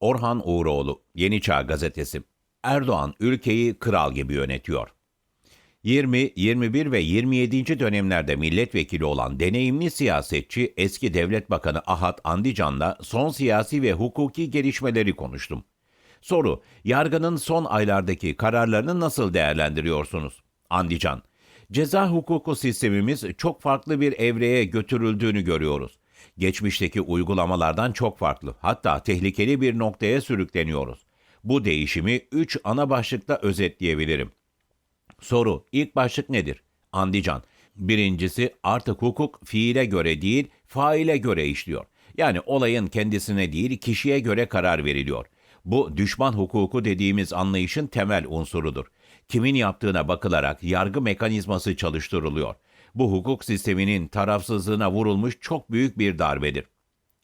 Orhan Uğuroğlu, Yeni Çağ Gazetesi. Erdoğan ülkeyi kral gibi yönetiyor. 20, 21 ve 27. dönemlerde milletvekili olan deneyimli siyasetçi eski Devlet Bakanı Ahat Andican'la son siyasi ve hukuki gelişmeleri konuştum. Soru, yargının son aylardaki kararlarını nasıl değerlendiriyorsunuz? Andican, ceza hukuku sistemimiz çok farklı bir evreye götürüldüğünü görüyoruz. Geçmişteki uygulamalardan çok farklı, hatta tehlikeli bir noktaya sürükleniyoruz. Bu değişimi üç ana başlıkta özetleyebilirim. Soru, ilk başlık nedir? Andican. Birincisi artık hukuk fiile göre değil, faile göre işliyor. Yani olayın kendisine değil, kişiye göre karar veriliyor. Bu düşman hukuku dediğimiz anlayışın temel unsurudur. Kimin yaptığına bakılarak yargı mekanizması çalıştırılıyor. Bu hukuk sisteminin tarafsızlığına vurulmuş çok büyük bir darbedir.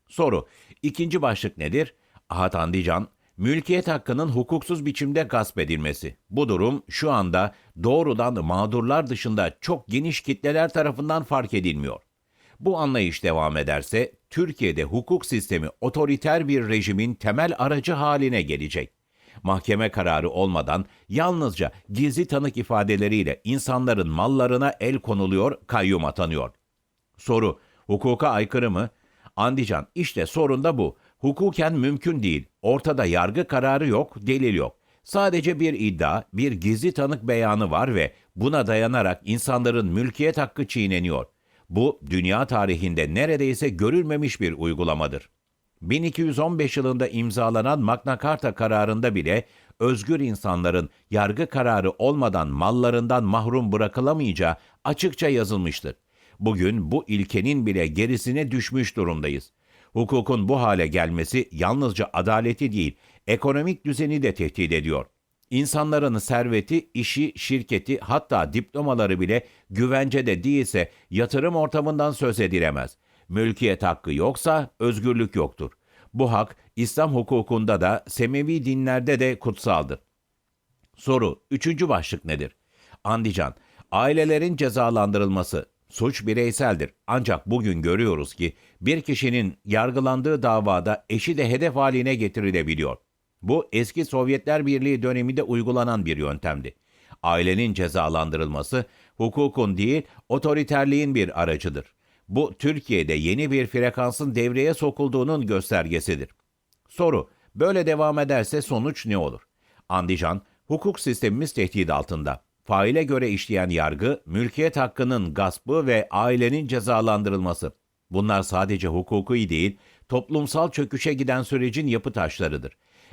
Soru, ikinci başlık nedir? Ahat Andican, mülkiyet hakkının hukuksuz biçimde gasp edilmesi. Bu durum şu anda doğrudan mağdurlar dışında çok geniş kitleler tarafından fark edilmiyor. Bu anlayış devam ederse Türkiye'de hukuk sistemi otoriter bir rejimin temel aracı haline gelecek. Mahkeme kararı olmadan yalnızca gizli tanık ifadeleriyle insanların mallarına el konuluyor, kayyum atanıyor. Soru, hukuka aykırı mı? Andican, işte sorun da bu. Hukuken mümkün değil. Ortada yargı kararı yok, delil yok. Sadece bir iddia, bir gizli tanık beyanı var ve buna dayanarak insanların mülkiyet hakkı çiğneniyor. Bu dünya tarihinde neredeyse görülmemiş bir uygulamadır. 1215 yılında imzalanan Magna Carta kararında bile özgür insanların yargı kararı olmadan mallarından mahrum bırakılamayacağı açıkça yazılmıştır. Bugün bu ilkenin bile gerisine düşmüş durumdayız. Hukukun bu hale gelmesi yalnızca adaleti değil, ekonomik düzeni de tehdit ediyor. İnsanların serveti, işi, şirketi hatta diplomaları bile güvencede değilse yatırım ortamından söz edilemez. Mülkiyet hakkı yoksa özgürlük yoktur. Bu hak İslam hukukunda da Semevi dinlerde de kutsaldır. Soru, üçüncü başlık nedir? Andican, ailelerin cezalandırılması. Suç bireyseldir. Ancak bugün görüyoruz ki bir kişinin yargılandığı davada eşi de hedef haline getirilebiliyor. Bu eski Sovyetler Birliği döneminde uygulanan bir yöntemdi. Ailenin cezalandırılması hukukun değil otoriterliğin bir aracıdır. Bu Türkiye'de yeni bir frekansın devreye sokulduğunun göstergesidir. Soru, böyle devam ederse sonuç ne olur? Andijan, hukuk sistemimiz tehdit altında. Faile göre işleyen yargı, mülkiyet hakkının gaspı ve ailenin cezalandırılması. Bunlar sadece hukuki değil, toplumsal çöküşe giden sürecin yapı taşlarıdır.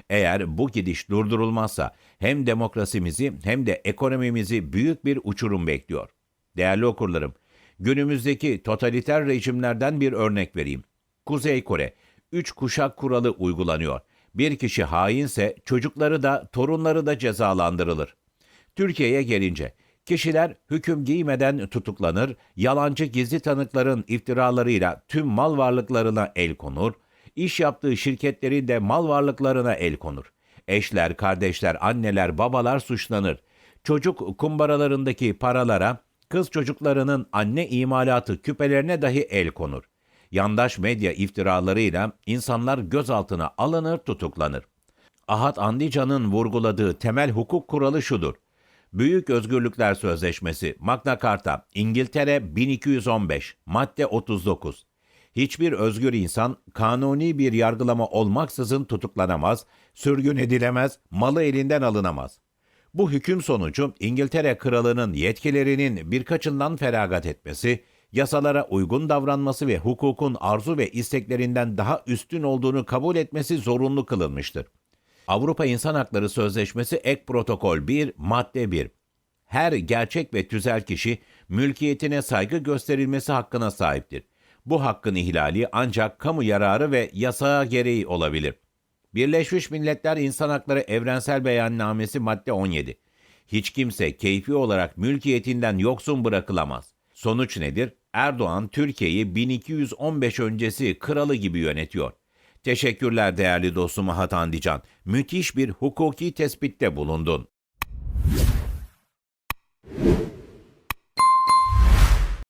Eğer bu gidiş durdurulmazsa hem demokrasimizi hem de ekonomimizi büyük bir uçurum bekliyor. Değerli okurlarım, günümüzdeki totaliter rejimlerden bir örnek vereyim. Kuzey Kore, üç kuşak kuralı uygulanıyor. Bir kişi hainse çocukları da torunları da cezalandırılır. Türkiye'ye gelince kişiler hüküm giymeden tutuklanır, yalancı gizli tanıkların iftiralarıyla tüm mal varlıklarına el konur, iş yaptığı şirketlerin de mal varlıklarına el konur. Eşler, kardeşler, anneler, babalar suçlanır. Çocuk kumbaralarındaki paralara, kız çocuklarının anne imalatı küpelerine dahi el konur. Yandaş medya iftiralarıyla insanlar gözaltına alınır, tutuklanır. Ahat Andican'ın vurguladığı temel hukuk kuralı şudur. Büyük Özgürlükler Sözleşmesi, Magna Carta, İngiltere 1215, madde 39. Hiçbir özgür insan kanuni bir yargılama olmaksızın tutuklanamaz, sürgün edilemez, malı elinden alınamaz. Bu hüküm sonucu İngiltere kralının yetkilerinin birkaçından feragat etmesi, yasalara uygun davranması ve hukukun arzu ve isteklerinden daha üstün olduğunu kabul etmesi zorunlu kılınmıştır. Avrupa İnsan Hakları Sözleşmesi Ek Protokol 1, Madde 1. Her gerçek ve tüzel kişi mülkiyetine saygı gösterilmesi hakkına sahiptir. Bu hakkın ihlali ancak kamu yararı ve yasağa gereği olabilir. Birleşmiş Milletler İnsan Hakları Evrensel Beyannamesi madde 17. Hiç kimse keyfi olarak mülkiyetinden yoksun bırakılamaz. Sonuç nedir? Erdoğan Türkiye'yi 1215 öncesi kralı gibi yönetiyor. Teşekkürler değerli dostum Ahat Andican. Müthiş bir hukuki tespitte bulundun.